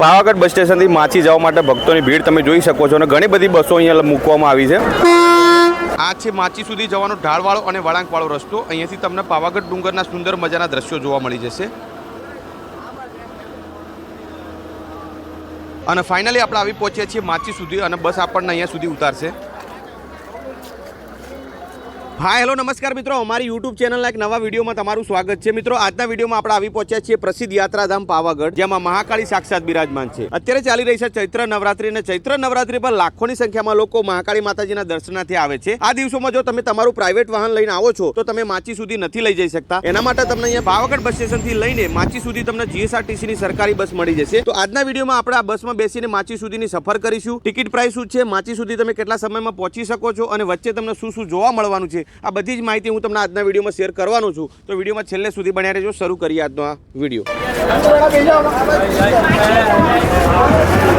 પાવાગઢ બસ સ્ટેશનથી માછી જવા માટે ભક્તોની ભીડ તમે જોઈ શકો છો અને ઘણી બધી બસો અહીંયા મૂકવામાં આવી છે. આ છે માચી સુધી જવાનો ઢાળવાળો અને વળાંકવાળો રસ્તો. અહીંયાથી તમને પાવાગઢ ડુંગરના સુંદર મજાના દ્રશ્યો જોવા મળી જશે. અને ફાઇનલી આપણે આવી પહોંચ્યા છીએ માચી સુધી અને બસ આપણને અહીંયા સુધી ઉતારશે. હા, હેલો, નમસ્કાર મિત્રો. અમારી યુટ્યુબ ચેનલના એક નવા વિડીયોમાં તમારું સ્વાગત છે. મિત્રો, આજના વિડીયોમાં આપણે આવી પહોંચ્યા છીએ પ્રસિદ્ધ યાત્રાધામ પાવાગઢ, જેમાં મહાકાળી સાક્ષાત બિરાજમાન છે. અત્યારે ચાલી રહી છે ચૈત્ર નવરાત્રી અને ચૈત્ર નવરાત્રી પર લાખોની સંખ્યામાં લોકો મહાકાળી માતાજીના દર્શનાર્થે આવે છે. આ દિવસોમાં જો તમે તમારું પ્રાઇવેટ વાહન લઈને આવો છો, તો તમે માચી સુધી નથી લઈ જઈ શકતા. એના માટે તમને અહીંયા પાવાગઢ બસ સ્ટેશનથી લઈને માચી સુધી તમને જીએસઆરટીસી ની સરકારી બસ મળી જશે. તો આજના વિડીયોમાં આપણે આ બસમાં બેસીને માચી સુધીની સફર કરીશું. ટિકિટ પ્રાઇસ શું છે? માચી સુધી તમે કેટલા સમયમાં પહોંચી શકો છો? અને વચ્ચે તમને શું શું જોવા મળવાનું છે? આ બધી જ માહિતી હું તમને આજના વિડીયોમાં શેર કરવાનો છું. તો વિડીયોમાં છેલ્લે સુધી બન્યા રહેજો. શરૂ કરીએ આજનો આ વીડિયો.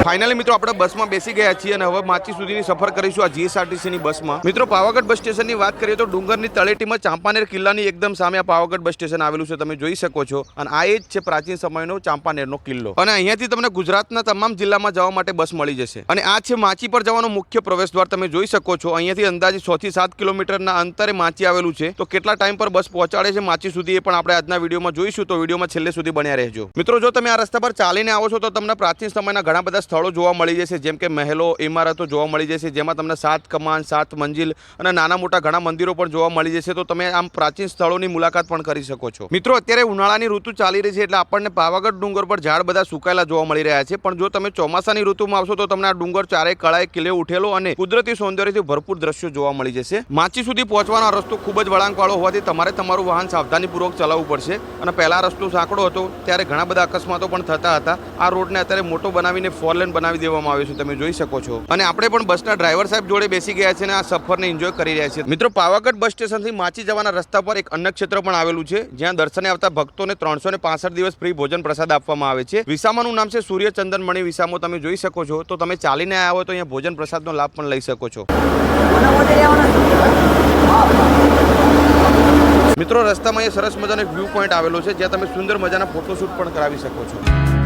ફાઇનલી મિત્રો, આપણે બસમાં બેસી ગયા છીએ અને હવે માચી સુધીની સફર કરીશું આ જીએસઆરટીસીની બસમાં. મિત્રો, પાવાગઢ બસ સ્ટેશનની વાત કરીએ તો ડુંગરની તળેટીમાં ચાંપાનેર કિલ્લાની એકદમ સામે આ પાવાગઢ બસ સ્ટેશન આવેલું છે. તમે જોઈ શકો છો. અને આ એ જ છે પ્રાચીન સમયનો ચાંપાનેરનો કિલ્લો. અને અહીંયાથી તમને ગુજરાતના તમામ જિલ્લામાં જવા માટે બસ મળી જશે. અને આ છે માચી પર જવાનો મુખ્ય પ્રવેશ દ્વાર તમે જોઈ શકો છો. અહીંયાથી અંદાજે છ થી સાત કિલોમીટરના અંતરે માચી આવેલું છે. તો કેટલા ટાઈમ પર બસ પહોંચાડે છે માચી સુધી એ પણ આપણે આજના વિડીયોમાં જોઈશું. તો વિડીયોમાં છેલ્લે સુધી બન્યા રહેજો. મિત્રો, જો તમે આ રસ્તા પર ચાલીને આવો છો તો તમને પ્રાચીન સમયના ઘણા બધા સ્થળો જોવા મળી જશે. જેમ કે મહેલો, ઇમારતો જોવા મળી જશે. જેમાં તમને સાત કમાન, સાત મંજિલ અને નાના મોટા ઘણા મંદિરો પણ જોવા મળી જશે. તો તમે આમ પ્રાચીન સ્થળોની મુલાકાત પણ કરી શકો છો. મિત્રો, અત્યારે ઉનાળાની ઋતુ ચાલી રહી છે એટલે આપણને પાવાગઢ ડુંગર પર ઝાડ બધા સુકાયેલા જોવા મળી રહ્યા છે. પણ જો તમે ચોમાસાની ઋતુમાં આવશો તો તમને આ ડુંગર ચારે કળાએ કિલ્લે ઉઠેલો અને કુદરતી સૌંદર્યથી ભરપૂર દ્રશ્યો જોવા મળી જશે. માચી સુધી પહોંચવાનો રસ્તો ખૂબ જ વળાંકવાળો હોવાથી તમારે તમારું વાહન સાવધાનીપૂર્વક ચલાવવું પડશે. અને પહેલાં રસ્તો સાંકડો હતો, ત્યારે ઘણા બધા અકસ્માતો પણ થતા હતા. આ રોડને અત્યારે મોટો બનાવીને ફોર લેન બનાવી દેવામાં આવ્યો છે, તમે જોઈ શકો છો. અને આપણે પણ બસના ડ્રાઈવર સાહેબ જોડે બેસી ગયા છે અને આ સફરને એન્જોય કરી રહ્યા છે. મિત્રો, પાવાગઢ બસ સ્ટેશનથી માચી જવાના રસ્તા પર એક અન્ય ક્ષેત્ર પણ આવેલું છે, જ્યાં દર્શને આવતા ભક્તોને ત્રણસો દિવસ ફ્રી ભોજન પ્રસાદ આપવામાં આવે છે. વિસામાનું નામ છે સૂર્યચંદન મણી વિસામો, તમે જોઈ શકો છો. તો તમે ચાલીને આવ્યા હોય તો અહીંયા ભોજન પ્રસાદનો લાભ પણ લઈ શકો છો. મિત્રો, રસ્તામાં એ સરસ મજાનો એક વ્યૂ પોઈન્ટ આવેલો છે જ્યાં તમે સુંદર મજાના ફોટોશૂટ પણ કરાવી શકો છો.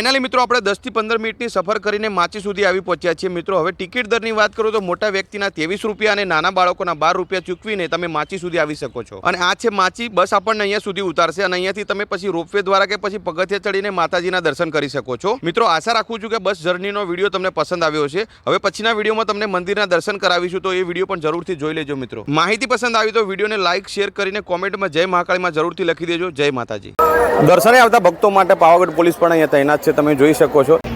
ફાઇનલી મિત્રો આપણે દસથી પંદર મિનિટની સફર કરીને માચી સુધી આવી પહોંચ્યા છીએ. મિત્રો, હવે ટિકિટ દરની વાત કરું તો મોટા વ્યક્તિના ત્રેવીસ રૂપિયા અને નાના બાળકોના બાર રૂપિયા ચૂકવીને તમે માચી સુધી આવી શકો છો. અને આ છે માચી, બસ આપણને અહીંયા સુધી ઉતારશે અને અહીંયાથી તમે પછી રોપવે દ્વારા કે પછી પગથિયા ચડીને માતાજીના દર્શન કરી શકો છો. મિત્રો, આશા રાખું છું કે બસ જર્નીનો વીડિયો તમને પસંદ આવ્યો છે હવે પછીના વિડીયોમાં તમને મંદિરના દર્શન કરાવીશું તો એ વીડિયો પણ જરૂરથી જોઈ લેજો મિત્રો. માહિતી પસંદ આવી તો વિડીયોને લાઇક, શેર કરીને કોમેન્ટમાં જય મહાકાળીમાં જરૂરથી લખી દેજો. જય માતાજી. દર્શને આવતા ભક્તો માટે પાવાગઢ પોલીસ પણ અહીંયા તૈનાત છે તમે જોઈ શકો છો.